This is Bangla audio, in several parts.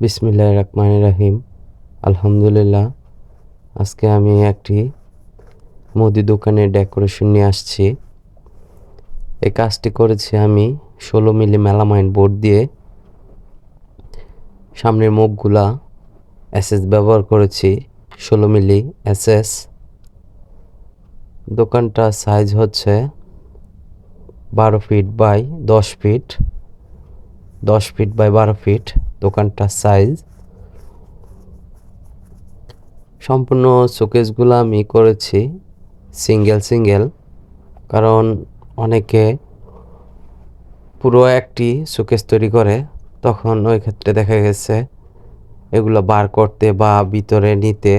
বিসমিল্লাহ রহমান রাহিম। আলহামদুলিল্লাহ, আজকে আমি একটি মুদি দোকানের ডেকোরেশন নিয়ে আসছি। এই কাজটি করেছি আমি ষোলো মিলি মেলামাইন বোর্ড দিয়ে। সামনের মুখগুলা এসএস ব্যবহার করেছি, ষোলো মিলি এসএস। দোকানটা সাইজ হচ্ছে বারো ফিট বাই দশ ফিট দশ ফিট বাই বারো ফিট দোকানটার সাইজ সম্পূর্ণ শোকেসগুলো আমি করেছি সিঙ্গেল সিঙ্গেল কারণ অনেকে পুরো একটি শোকেস তৈরি করে, তখন ওই ক্ষেত্রে দেখা গেছে এগুলো বার করতে বা ভিতরে নিতে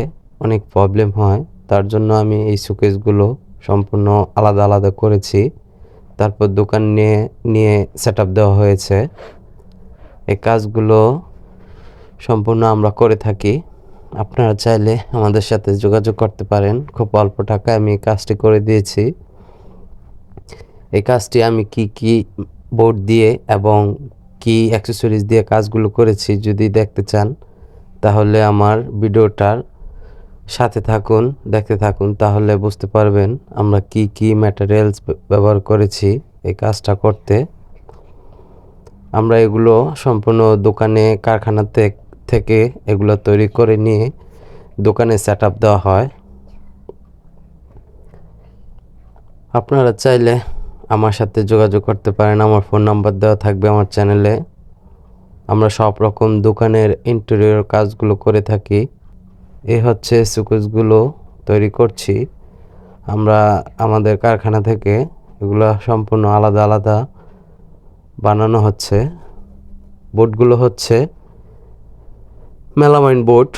অনেক প্রবলেম হয়। তার জন্য আমি এই শোকেসগুলো সম্পূর্ণ আলাদা আলাদা করেছি। তারপর দোকান নিয়ে নিয়ে সেট দেওয়া হয়েছে। এই কাজগুলো সম্পূর্ণ আমরা করে থাকি। আপনারা চাইলে আমাদের সাথে যোগাযোগ করতে পারেন। খুব অল্প টাকায় আমি এই কাজটি করে দিয়েছি। এই কাজটি আমি কি কি বোর্ড দিয়ে এবং কি অ্যাক্সেসরিজ দিয়ে কাজগুলো করেছি যদি দেখতে চান, তাহলে আমার ভিডিওটার সাথে থাকুন, দেখতে থাকুন, তাহলে বুঝতে পারবেন আমরা কি কি ম্যাটেরিয়ালস ব্যবহার করেছি এই কাজটা করতে। আমরা এগুলো সম্পূর্ণ দোকানে কারখানাতে থেকে এগুলো তৈরি করে নিয়ে দোকানে সেট আপ দেওয়া হয়। আপনারা চাইলে আমার সাথে যোগাযোগ করতে পারেন। আমার ফোন নাম্বার দেওয়া থাকবে আমার চ্যানেলে আমরা সব রকম দোকানের ইন্টেরিয়র কাজগুলো করে থাকি। এ হচ্ছে সুকুজগুলো তৈরি করছি। আমরা আমাদের কারখানা থেকে এগুলো সম্পূর্ণ আলাদা আলাদা বানানো হচ্ছে। বোর্ডগুলো হচ্ছে মেলামাইন বোর্ড।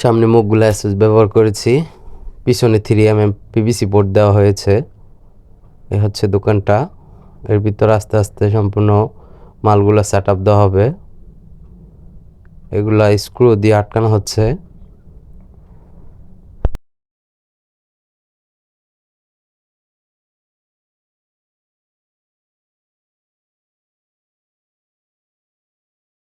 সামনে মুখগুলো অ্যাসেস ব্যবহার করেছি। পিছনে three M M PVC board দেওয়া হয়েছে। এ হচ্ছে দোকানটা। এর ভিতর আস্তে আস্তে সম্পূর্ণ মালগুলো সেট আপ দেওয়া হবে। এগুলা স্ক্রু দিয়ে আটকানো হচ্ছে।